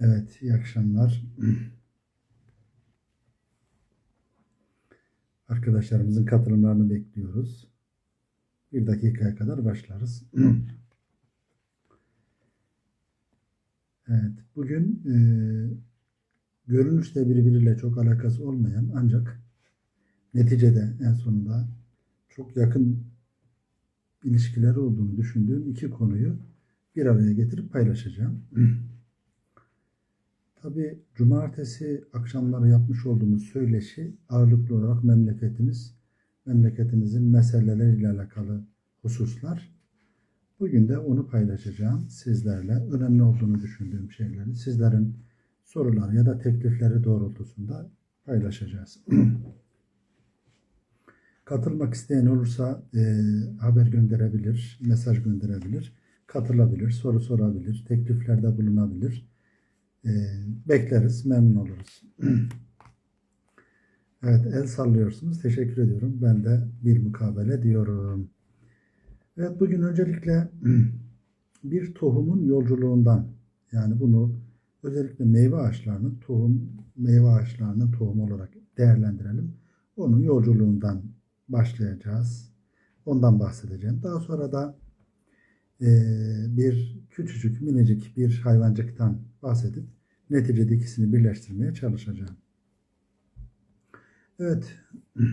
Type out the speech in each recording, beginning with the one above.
Evet, iyi akşamlar. Arkadaşlarımızın katılımlarını bekliyoruz. Bir dakikaya kadar başlarız. Evet, bugün e, görünüşte birbiriyle çok alakası olmayan ancak neticede en sonunda çok yakın ilişkileri olduğunu düşündüğüm iki konuyu bir araya getirip paylaşacağım. Tabi cumartesi akşamları yapmış olduğumuz söyleşi ağırlıklı olarak memleketimiz, memleketimizin meseleleriyle alakalı hususlar. Bugün de onu paylaşacağım sizlerle. Önemli olduğunu düşündüğüm şeyleri sizlerin soruları ya da teklifleri doğrultusunda paylaşacağız. Katılmak isteyen olursa e, haber gönderebilir, mesaj gönderebilir, katılabilir, soru sorabilir, tekliflerde bulunabilir. E, bekleriz, memnun oluruz. evet, el sallıyorsunuz. Teşekkür ediyorum. Ben de bir mukabele diyorum. Evet, bugün öncelikle bir tohumun yolculuğundan, yani bunu özellikle meyve ağaçlarının tohum, meyve ağaçlarının tohum olarak değerlendirelim. Onun yolculuğundan başlayacağız. Ondan bahsedeceğim. Daha sonra da e, bir küçücük, minicik bir hayvancıktan bahsedip neticede ikisini birleştirmeye çalışacağım. Evet.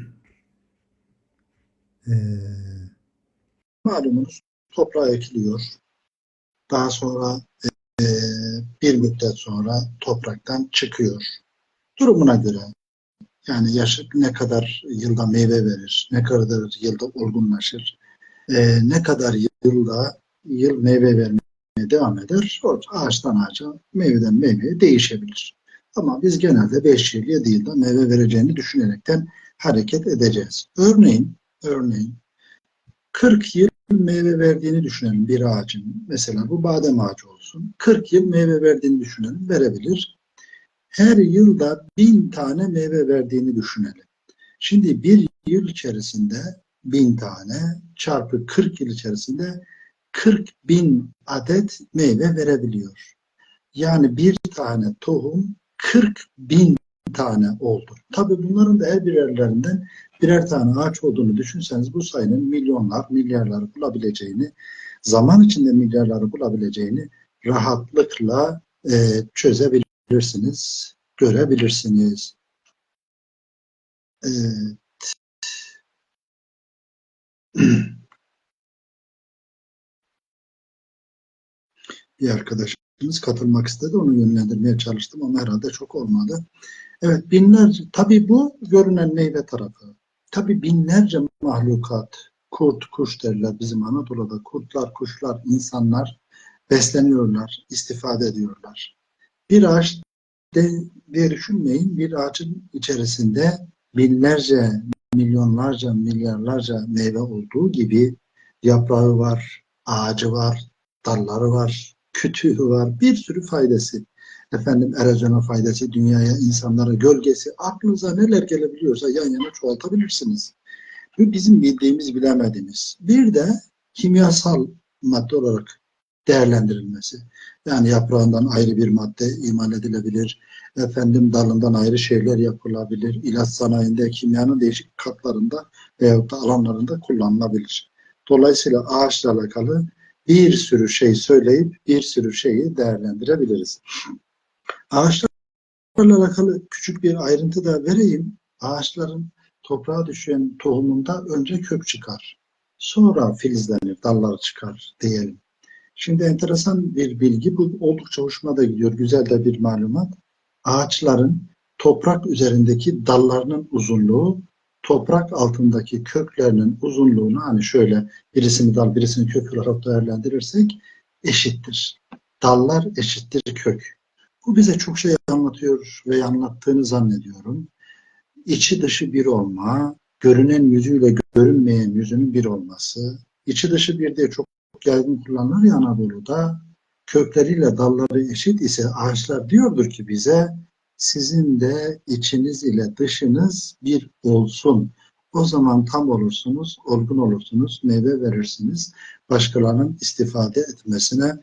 E, malumunuz toprağa ekiliyor. Daha sonra e, bir müddet sonra topraktan çıkıyor. Durumuna göre yani yaşı ne kadar yılda meyve verir, ne kadar yılda olgunlaşır, e, ne kadar yılda yıl meyve vermeye devam eder. O ağaçtan ağaca, meyveden meyveye değişebilir. Ama biz genelde 5 yıl, 7 yılda meyve vereceğini düşünerekten hareket edeceğiz. Örneğin, örneğin 40 yıl meyve verdiğini düşünelim bir ağacın. Mesela bu badem ağacı olsun. 40 yıl meyve verdiğini düşünelim. Verebilir her yılda bin tane meyve verdiğini düşünelim. Şimdi bir yıl içerisinde bin tane çarpı 40 yıl içerisinde 40 bin adet meyve verebiliyor. Yani bir tane tohum 40 bin tane oldu. Tabi bunların da her birerlerinden birer tane ağaç olduğunu düşünseniz bu sayının milyonlar, milyarları bulabileceğini, zaman içinde milyarları bulabileceğini rahatlıkla e, çözebilirsiniz, görebilirsiniz. Evet. Bir arkadaşımız katılmak istedi. Onu yönlendirmeye çalıştım ama herhalde çok olmadı. Evet binlerce, tabii bu görünen meyve tarafı. Tabii binlerce mahlukat, kurt, kuş derler bizim Anadolu'da. Kurtlar, kuşlar, insanlar besleniyorlar, istifade ediyorlar. Bir ağaç de, diye düşünmeyin, bir ağacın içerisinde binlerce, milyonlarca, milyarlarca meyve olduğu gibi yaprağı var, ağacı var, dalları var, kütüğü var, bir sürü faydası. Efendim erozyona faydası, dünyaya, insanlara gölgesi, aklınıza neler gelebiliyorsa yan yana çoğaltabilirsiniz. Bu bizim bildiğimiz, bilemediğimiz. Bir de kimyasal madde olarak değerlendirilmesi. Yani yaprağından ayrı bir madde imal edilebilir. Efendim dalından ayrı şeyler yapılabilir. İlaç sanayinde, kimyanın değişik katlarında veyahut da alanlarında kullanılabilir. Dolayısıyla ağaçla alakalı bir sürü şey söyleyip bir sürü şeyi değerlendirebiliriz. Ağaçlarla alakalı küçük bir ayrıntı da vereyim. Ağaçların toprağa düşen tohumunda önce kök çıkar. Sonra filizlenir, dallar çıkar diyelim. Şimdi enteresan bir bilgi, bu oldukça hoşuma da gidiyor, güzel de bir malumat. Ağaçların toprak üzerindeki dallarının uzunluğu, toprak altındaki köklerinin uzunluğunu hani şöyle birisini dal birisini kök olarak değerlendirirsek eşittir. Dallar eşittir kök. Bu bize çok şey anlatıyor ve anlattığını zannediyorum. İçi dışı bir olma, görünen yüzüyle görünmeyen yüzünün bir olması, içi dışı bir de çok yaygın kullanılır ya Anadolu'da kökleriyle dalları eşit ise ağaçlar diyordur ki bize sizin de içiniz ile dışınız bir olsun. O zaman tam olursunuz, olgun olursunuz, meyve verirsiniz. Başkalarının istifade etmesine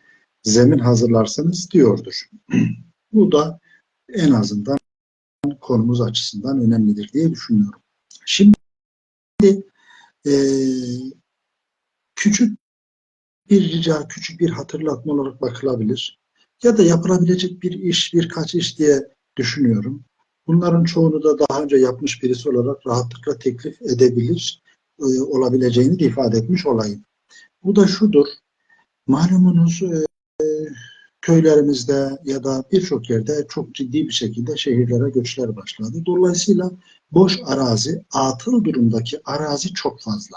zemin hazırlarsınız diyordur. Bu da en azından konumuz açısından önemlidir diye düşünüyorum. Şimdi e, küçük bir rica, küçük bir hatırlatma olarak bakılabilir. Ya da yapılabilecek bir iş, birkaç iş diye düşünüyorum. Bunların çoğunu da daha önce yapmış birisi olarak rahatlıkla teklif edebilir e, olabileceğini de ifade etmiş olayım. Bu da şudur. Malumunuz e, köylerimizde ya da birçok yerde çok ciddi bir şekilde şehirlere göçler başladı. Dolayısıyla boş arazi, atıl durumdaki arazi çok fazla.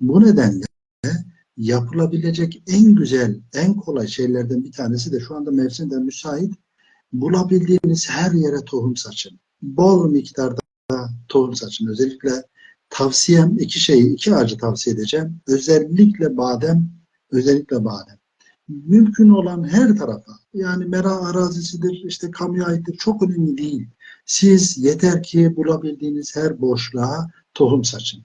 Bu nedenle yapılabilecek en güzel, en kolay şeylerden bir tanesi de şu anda mevsimde müsait bulabildiğiniz her yere tohum saçın. Bol miktarda tohum saçın. Özellikle tavsiyem iki şeyi, iki ağacı tavsiye edeceğim. Özellikle badem, özellikle badem. Mümkün olan her tarafa, yani mera arazisidir, işte kamuya aittir, çok önemli değil. Siz yeter ki bulabildiğiniz her boşluğa tohum saçın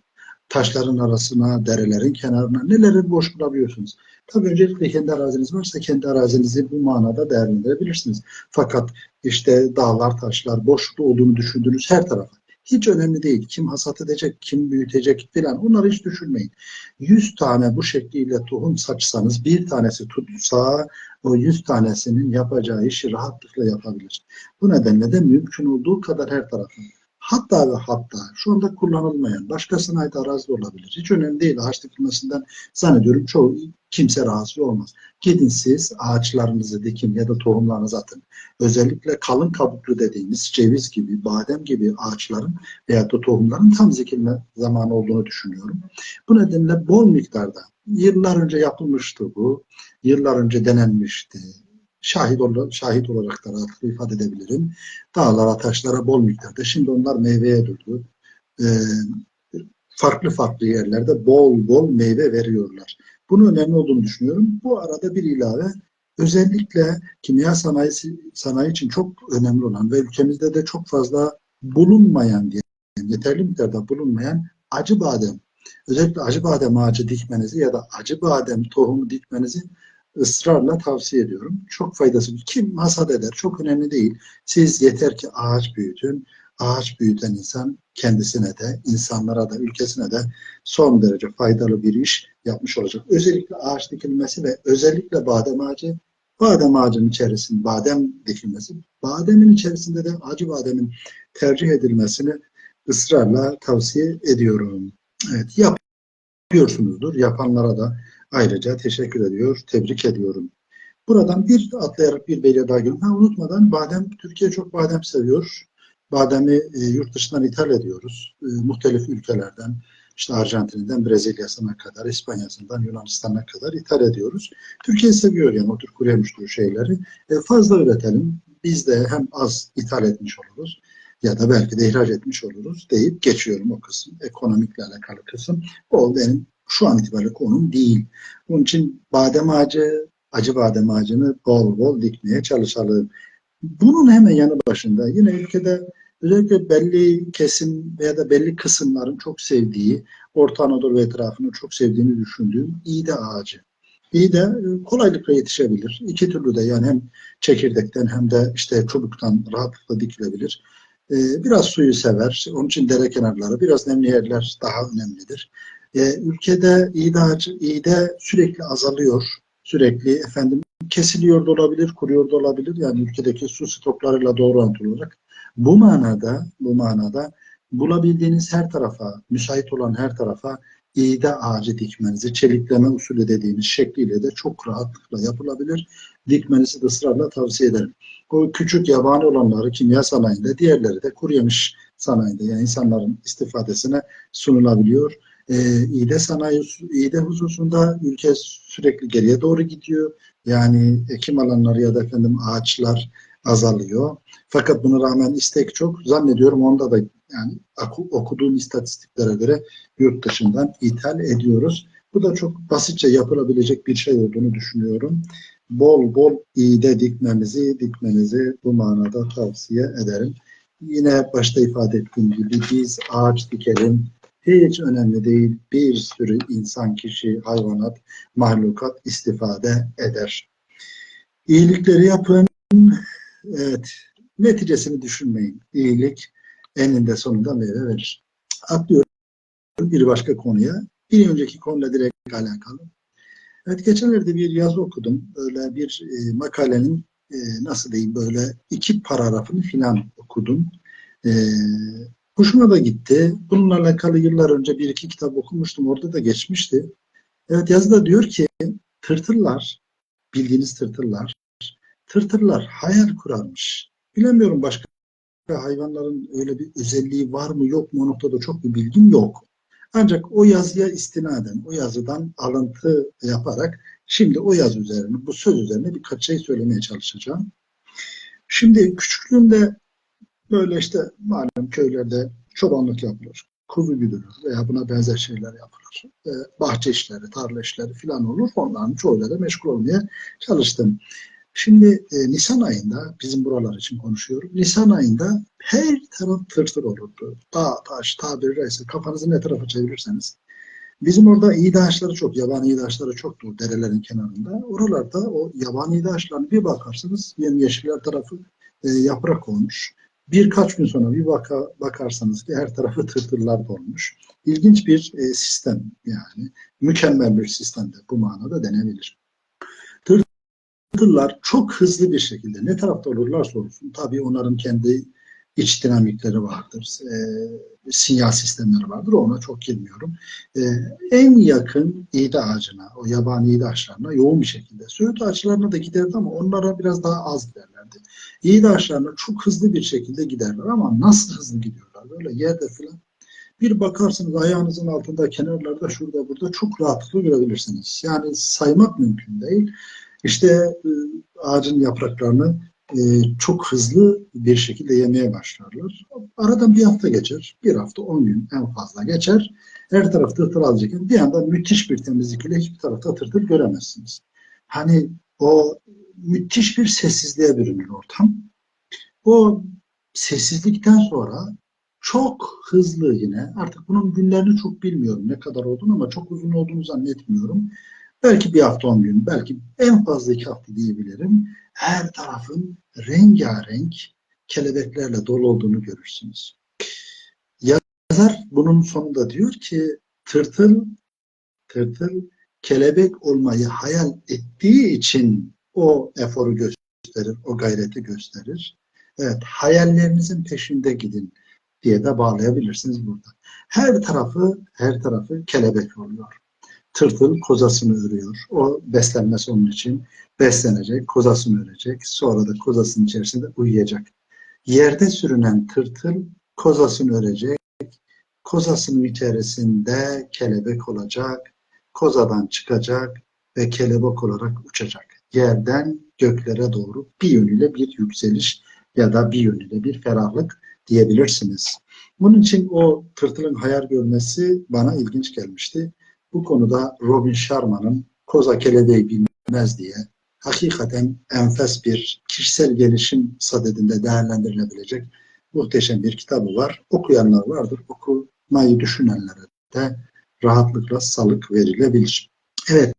taşların arasına, derelerin kenarına neleri boş bulabiliyorsunuz. Tabii öncelikle kendi araziniz varsa kendi arazinizi bu manada değerlendirebilirsiniz. Fakat işte dağlar, taşlar, boşlukta olduğunu düşündüğünüz her tarafa. Hiç önemli değil. Kim hasat edecek, kim büyütecek filan onları hiç düşünmeyin. 100 tane bu şekliyle tohum saçsanız bir tanesi tutsa o 100 tanesinin yapacağı işi rahatlıkla yapabilir. Bu nedenle de mümkün olduğu kadar her tarafa Hatta ve hatta şu anda kullanılmayan başkasına ait arazi olabilir. Hiç önemli değil. Ağaç dikilmesinden zannediyorum çoğu kimse rahatsız olmaz. Gidin siz ağaçlarınızı dikin ya da tohumlarınızı atın. Özellikle kalın kabuklu dediğimiz ceviz gibi, badem gibi ağaçların veya da tohumların tam dikilme zamanı olduğunu düşünüyorum. Bu nedenle bol miktarda yıllar önce yapılmıştı bu. Yıllar önce denenmişti şahit, ol, şahit olarak da rahatlıkla ifade edebilirim. Dağlara, taşlara bol miktarda. Şimdi onlar meyveye durdu. Ee, farklı farklı yerlerde bol bol meyve veriyorlar. Bunun önemli olduğunu düşünüyorum. Bu arada bir ilave özellikle kimya sanayisi sanayi için çok önemli olan ve ülkemizde de çok fazla bulunmayan diye yeterli miktarda bulunmayan acı badem özellikle acı badem ağacı dikmenizi ya da acı badem tohumu dikmenizi ısrarla tavsiye ediyorum. Çok faydası. Kim hasat eder çok önemli değil. Siz yeter ki ağaç büyütün. Ağaç büyüten insan kendisine de, insanlara da, ülkesine de son derece faydalı bir iş yapmış olacak. Özellikle ağaç dikilmesi ve özellikle badem ağacı, badem ağacının içerisinde badem dikilmesi, bademin içerisinde de acı bademin tercih edilmesini ısrarla tavsiye ediyorum. Evet, yapıyorsunuzdur. Yapanlara da ayrıca teşekkür ediyor, tebrik ediyorum. Buradan bir atlayarak bir belirli daha gelin. Ha, unutmadan badem, Türkiye çok badem seviyor. Bademi e, yurt dışından ithal ediyoruz. E, muhtelif ülkelerden, işte Arjantin'den Brezilya'sına kadar, İspanya'sından Yunanistan'a kadar ithal ediyoruz. Türkiye seviyor yani o tür kuru yemiştir şeyleri. E, fazla üretelim. Biz de hem az ithal etmiş oluruz ya da belki de ihraç etmiş oluruz deyip geçiyorum o kısım. Ekonomikle alakalı kısım. O benim şu an itibariyle konum değil. Bunun için badem ağacı, acı badem ağacını bol bol dikmeye çalışalım. Bunun hemen yanı başında yine ülkede özellikle belli kesim veya da belli kısımların çok sevdiği, Orta Anadolu ve etrafını çok sevdiğini düşündüğüm iğde ağacı. İğde e, kolaylıkla yetişebilir. İki türlü de yani hem çekirdekten hem de işte çubuktan rahatlıkla dikilebilir. Ee, biraz suyu sever. Onun için dere kenarları, biraz nemli yerler daha önemlidir. E, ülkede iğde, iğde sürekli azalıyor. Sürekli efendim kesiliyor da olabilir, kuruyor da olabilir. Yani ülkedeki su stoklarıyla doğru olarak. Bu manada, bu manada bulabildiğiniz her tarafa, müsait olan her tarafa iğde ağacı dikmenizi, çelikleme usulü dediğimiz şekliyle de çok rahatlıkla yapılabilir. Dikmenizi de ısrarla tavsiye ederim. O küçük yabani olanları kimya sanayinde, diğerleri de kuru yemiş sanayinde yani insanların istifadesine sunulabiliyor e, iğde sanayi, iğde hususunda ülke sürekli geriye doğru gidiyor. Yani ekim alanları ya da efendim ağaçlar azalıyor. Fakat buna rağmen istek çok. Zannediyorum onda da yani okuduğum istatistiklere göre yurt dışından ithal ediyoruz. Bu da çok basitçe yapılabilecek bir şey olduğunu düşünüyorum. Bol bol iğde dikmemizi, dikmenizi bu manada tavsiye ederim. Yine başta ifade ettiğim gibi biz ağaç dikelim, hiç önemli değil. Bir sürü insan, kişi, hayvanat, mahlukat istifade eder. İyilikleri yapın, evet. Neticesini düşünmeyin. İyilik eninde sonunda meyve verir. Atlıyorum bir başka konuya. Bir önceki konuyla direkt alakalı. Evet geçenlerde bir yazı okudum. Böyle bir e, makalenin e, nasıl diyeyim böyle iki paragrafını filan okudum. E, hoşuma da gitti. Bununla alakalı yıllar önce bir iki kitap okumuştum. Orada da geçmişti. Evet yazıda diyor ki tırtırlar, bildiğiniz tırtırlar, tırtırlar hayal kurarmış. Bilemiyorum başka hayvanların öyle bir özelliği var mı yok mu o noktada çok bir bilgim yok. Ancak o yazıya istinaden, o yazıdan alıntı yaparak şimdi o yazı üzerine, bu söz üzerine birkaç şey söylemeye çalışacağım. Şimdi küçüklüğümde böyle işte malum köylerde çobanlık yapılır, kuzu güdülür veya buna benzer şeyler yapılır. E, bahçe işleri, tarla işleri falan olur. Onların çoğuyla da meşgul olmaya çalıştım. Şimdi e, Nisan ayında, bizim buralar için konuşuyorum, Nisan ayında her taraf tırtır olurdu. Dağ, taş, tabiri caizse kafanızı ne tarafa çevirirseniz. Bizim orada iyi ağaçları çok, yabani iyi ağaçları çoktur derelerin kenarında. Oralarda o yabani iyi ağaçlarına bir bakarsınız, yemyeşiller tarafı e, yaprak olmuş. Birkaç gün sonra bir baka, bakarsanız ki her tarafı tırtırlar dolmuş. İlginç bir e, sistem yani. Mükemmel bir sistem de bu manada denebilir. Tırtırlar çok hızlı bir şekilde ne tarafta olurlarsa olsun tabii onların kendi iç dinamikleri vardır. E, sinyal sistemleri vardır. Ona çok girmiyorum. E, en yakın iğde ağacına, o yabani iğde ağaçlarına yoğun bir şekilde. Söğüt ağaçlarına da giderdi ama onlara biraz daha az giderlerdi. İğde ağaçlarına çok hızlı bir şekilde giderler ama nasıl hızlı gidiyorlar? Böyle yerde falan bir bakarsınız ayağınızın altında, kenarlarda, şurada, burada çok rahatlıkla görebilirsiniz. Yani saymak mümkün değil. İşte e, ağacın yapraklarını e, çok hızlı bir şekilde yemeye başlarlar. Aradan bir hafta geçer, bir hafta on gün en fazla geçer. Her taraf tırtır alacakken bir anda müthiş bir temizlik ile hiçbir tarafta tırtır göremezsiniz. Hani o müthiş bir sessizliğe bürünür ortam. O sessizlikten sonra çok hızlı yine artık bunun günlerini çok bilmiyorum ne kadar olduğunu ama çok uzun olduğunu zannetmiyorum. Belki bir hafta on gün, belki en fazla iki hafta diyebilirim. Her tarafın rengarenk kelebeklerle dolu olduğunu görürsünüz. Yazar bunun sonunda diyor ki tırtıl, tırtıl kelebek olmayı hayal ettiği için o eforu gösterir, o gayreti gösterir. Evet, hayallerinizin peşinde gidin diye de bağlayabilirsiniz burada. Her tarafı, her tarafı kelebek oluyor tırtıl kozasını örüyor. O beslenmesi onun için beslenecek, kozasını örecek. Sonra da kozasının içerisinde uyuyacak. Yerde sürünen tırtıl kozasını örecek. Kozasının içerisinde kelebek olacak. Kozadan çıkacak ve kelebek olarak uçacak. Yerden göklere doğru bir yönüyle bir yükseliş ya da bir yönüyle bir ferahlık diyebilirsiniz. Bunun için o tırtılın hayal görmesi bana ilginç gelmişti. Bu konuda Robin Sharma'nın Koza Kelebeği Bilmez diye hakikaten enfes bir kişisel gelişim sadedinde değerlendirilebilecek muhteşem bir kitabı var. Okuyanlar vardır. Okumayı düşünenlere de rahatlıkla salık verilebilir. Evet,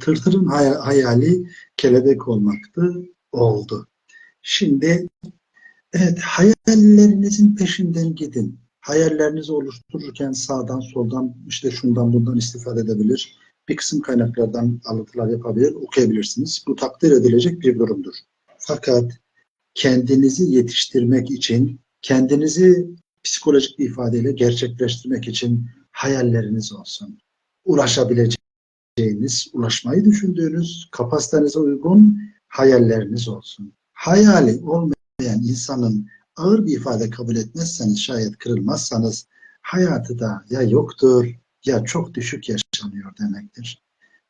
tırtırın hayali kelebek olmaktı, oldu. Şimdi evet hayallerinizin peşinden gidin hayallerinizi oluştururken sağdan soldan işte şundan bundan istifade edebilir. Bir kısım kaynaklardan alıntılar yapabilir, okuyabilirsiniz. Bu takdir edilecek bir durumdur. Fakat kendinizi yetiştirmek için, kendinizi psikolojik bir ifadeyle gerçekleştirmek için hayalleriniz olsun. Ulaşabileceğiniz, ulaşmayı düşündüğünüz, kapasitenize uygun hayalleriniz olsun. Hayali olmayan insanın ağır bir ifade kabul etmezseniz şayet kırılmazsanız hayatı da ya yoktur ya çok düşük yaşanıyor demektir.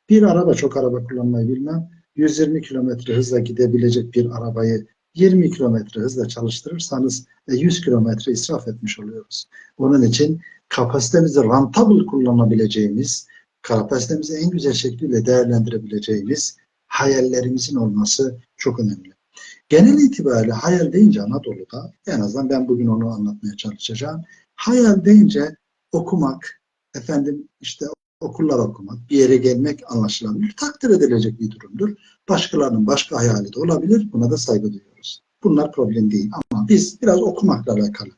Bir araba çok araba kullanmayı bilmem 120 kilometre hızla gidebilecek bir arabayı 20 kilometre hızla çalıştırırsanız 100 kilometre israf etmiş oluyoruz. Onun için kapasitemizi rentable kullanabileceğimiz, kapasitemizi en güzel şekilde değerlendirebileceğimiz hayallerimizin olması çok önemli. Genel itibariyle hayal deyince Anadolu'da en azından ben bugün onu anlatmaya çalışacağım. Hayal deyince okumak, efendim işte okullar okumak, bir yere gelmek anlaşılabilir, takdir edilecek bir durumdur. Başkalarının başka hayali de olabilir, buna da saygı duyuyoruz. Bunlar problem değil ama biz biraz okumakla alakalı.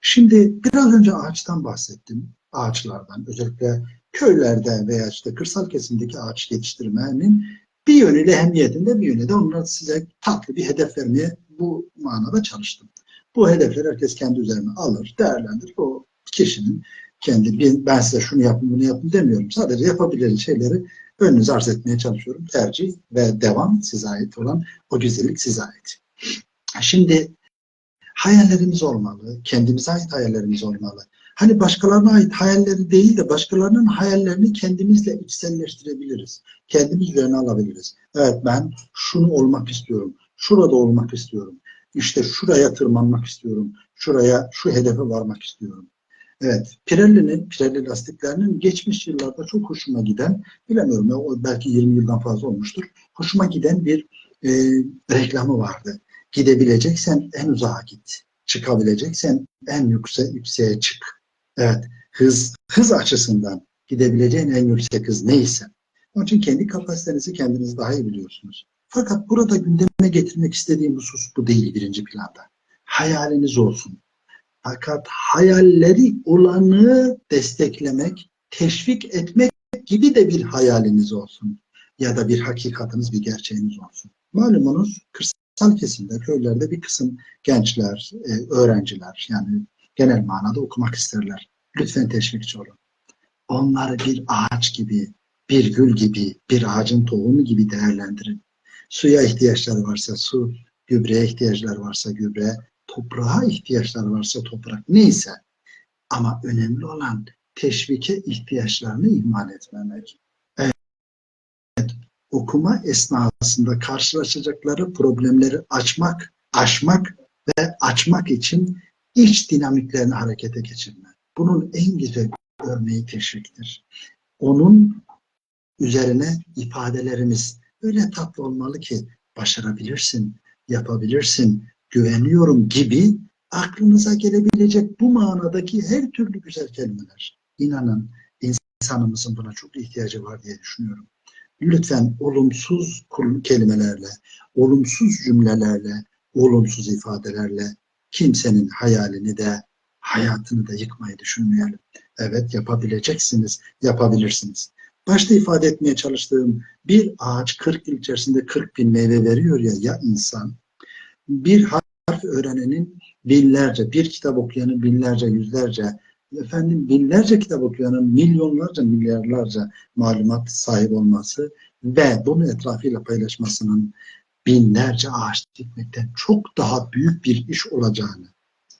Şimdi biraz önce ağaçtan bahsettim. Ağaçlardan özellikle köylerde veya işte kırsal kesimdeki ağaç yetiştirmenin bir yönüyle ehemmiyetinde bir yönüyle de size tatlı bir hedef vermeye bu manada çalıştım. Bu hedefleri herkes kendi üzerine alır, değerlendirir. O kişinin kendi ben size şunu yapın bunu yapın demiyorum. Sadece yapabileceği şeyleri önünüze arz etmeye çalışıyorum. Tercih ve devam size ait olan o güzellik size ait. Şimdi hayallerimiz olmalı. Kendimize ait hayallerimiz olmalı. Hani başkalarına ait hayalleri değil de başkalarının hayallerini kendimizle içselleştirebiliriz. Kendimiz üzerine alabiliriz. Evet ben şunu olmak istiyorum. Şurada olmak istiyorum. İşte şuraya tırmanmak istiyorum. Şuraya şu hedefe varmak istiyorum. Evet, Pirelli'nin, Pirelli lastiklerinin geçmiş yıllarda çok hoşuma giden, bilemiyorum ya, belki 20 yıldan fazla olmuştur, hoşuma giden bir e, reklamı vardı. Gidebileceksen en uzağa git. Çıkabileceksen en yüksek yükseğe çık. Evet, hız hız açısından gidebileceğin en yüksek hız neyse. Onun için kendi kapasitenizi kendiniz daha iyi biliyorsunuz. Fakat burada gündeme getirmek istediğim husus bu değil birinci planda. Hayaliniz olsun. Fakat hayalleri olanı desteklemek, teşvik etmek gibi de bir hayaliniz olsun. Ya da bir hakikatiniz, bir gerçeğiniz olsun. Malumunuz kırsal kesimde, köylerde bir kısım gençler, e, öğrenciler yani genel manada okumak isterler. Lütfen teşvikçi olun. Onları bir ağaç gibi, bir gül gibi, bir ağacın tohumu gibi değerlendirin. Suya ihtiyaçları varsa su, gübreye ihtiyaçları varsa gübre, toprağa ihtiyaçları varsa toprak neyse. Ama önemli olan teşvike ihtiyaçlarını ihmal etmemek. Evet, okuma esnasında karşılaşacakları problemleri açmak, aşmak ve açmak için iç dinamiklerini harekete geçirme. Bunun en güzel örneği teşviktir. Onun üzerine ifadelerimiz öyle tatlı olmalı ki başarabilirsin, yapabilirsin, güveniyorum gibi aklınıza gelebilecek bu manadaki her türlü güzel kelimeler. İnanın insanımızın buna çok ihtiyacı var diye düşünüyorum. Lütfen olumsuz kelimelerle, olumsuz cümlelerle, olumsuz ifadelerle kimsenin hayalini de hayatını da yıkmayı düşünmeyelim. Evet yapabileceksiniz, yapabilirsiniz. Başta ifade etmeye çalıştığım bir ağaç 40 yıl içerisinde 40 bin meyve veriyor ya ya insan bir harf öğrenenin binlerce, bir kitap okuyanın binlerce, yüzlerce, efendim binlerce kitap okuyanın milyonlarca, milyarlarca malumat sahip olması ve bunu etrafıyla paylaşmasının binlerce ağaç dikmekten çok daha büyük bir iş olacağını,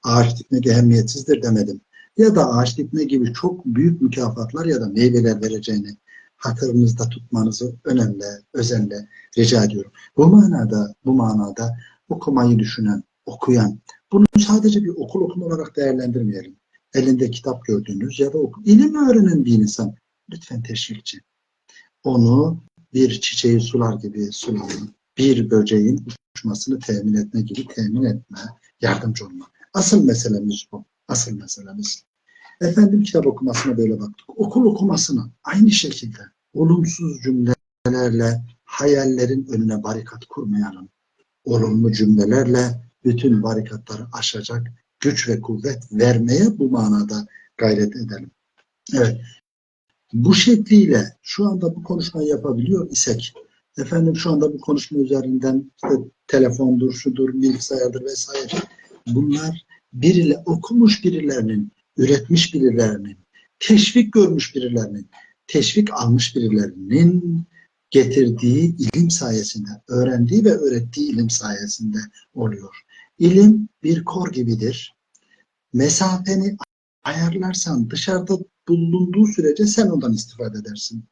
ağaç dikmek ehemmiyetsizdir demedim. Ya da ağaç dikme gibi çok büyük mükafatlar ya da meyveler vereceğini hatırınızda tutmanızı önemli, özenle rica ediyorum. Bu manada, bu manada okumayı düşünen, okuyan, bunu sadece bir okul okuma olarak değerlendirmeyelim. Elinde kitap gördüğünüz ya da oku, ilim öğrenen bir insan lütfen teşvikçi. Onu bir çiçeği sular gibi sulayın, bir böceğin uçmasını temin etme gibi temin etme, yardımcı olma. Asıl meselemiz bu. Asıl meselemiz. Efendim kitap okumasına böyle baktık. Okul okumasına aynı şekilde olumsuz cümlelerle hayallerin önüne barikat kurmayalım olumlu cümlelerle bütün barikatları aşacak güç ve kuvvet vermeye bu manada gayret edelim. Evet. Bu şekliyle şu anda bu konuşmayı yapabiliyor isek, efendim şu anda bu konuşma üzerinden işte telefondur, şudur, bilgisayardır vesaire bunlar biriyle okumuş birilerinin, üretmiş birilerinin, teşvik görmüş birilerinin, teşvik almış birilerinin getirdiği ilim sayesinde, öğrendiği ve öğrettiği ilim sayesinde oluyor. İlim bir kor gibidir. Mesafeni ayarlarsan dışarıda bulunduğu sürece sen ondan istifade edersin.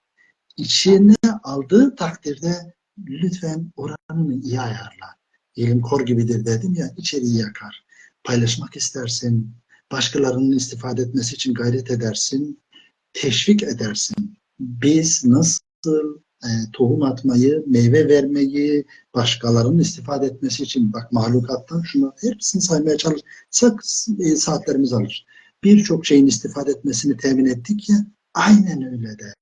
İçine aldığı takdirde lütfen oranını iyi ayarla. İlim kor gibidir dedim ya içeriği yakar. Paylaşmak istersin, başkalarının istifade etmesi için gayret edersin, teşvik edersin. Biz nasıl e, tohum atmayı, meyve vermeyi, başkalarının istifade etmesi için bak mahlukattan şunu hepsini saymaya çalışsak e, saatlerimiz alır. Birçok şeyin istifade etmesini temin ettik ya aynen öyle de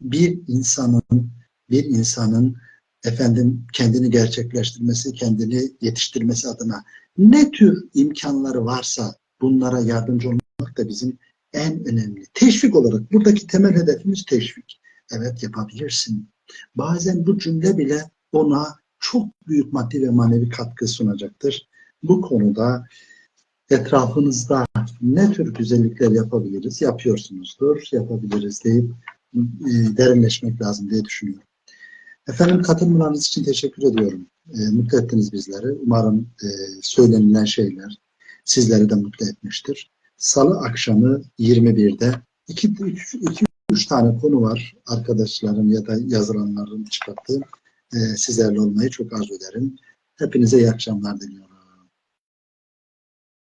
bir insanın bir insanın efendim kendini gerçekleştirmesi, kendini yetiştirmesi adına ne tür imkanları varsa bunlara yardımcı olmak da bizim en önemli. Teşvik olarak buradaki temel hedefimiz teşvik. Evet yapabilirsin. Bazen bu cümle bile ona çok büyük maddi ve manevi katkı sunacaktır. Bu konuda etrafınızda ne tür güzellikler yapabiliriz, yapıyorsunuzdur, yapabiliriz deyip e, derinleşmek lazım diye düşünüyorum. Efendim katılımlarınız için teşekkür ediyorum. E, mutlu ettiniz bizleri. Umarım e, söylenilen şeyler sizleri de mutlu etmiştir. Salı akşamı 21'de 2-3 tane konu var arkadaşlarım ya da yazılanların çıkarttığı. E, sizlerle olmayı çok arzu ederim. Hepinize iyi akşamlar diliyorum.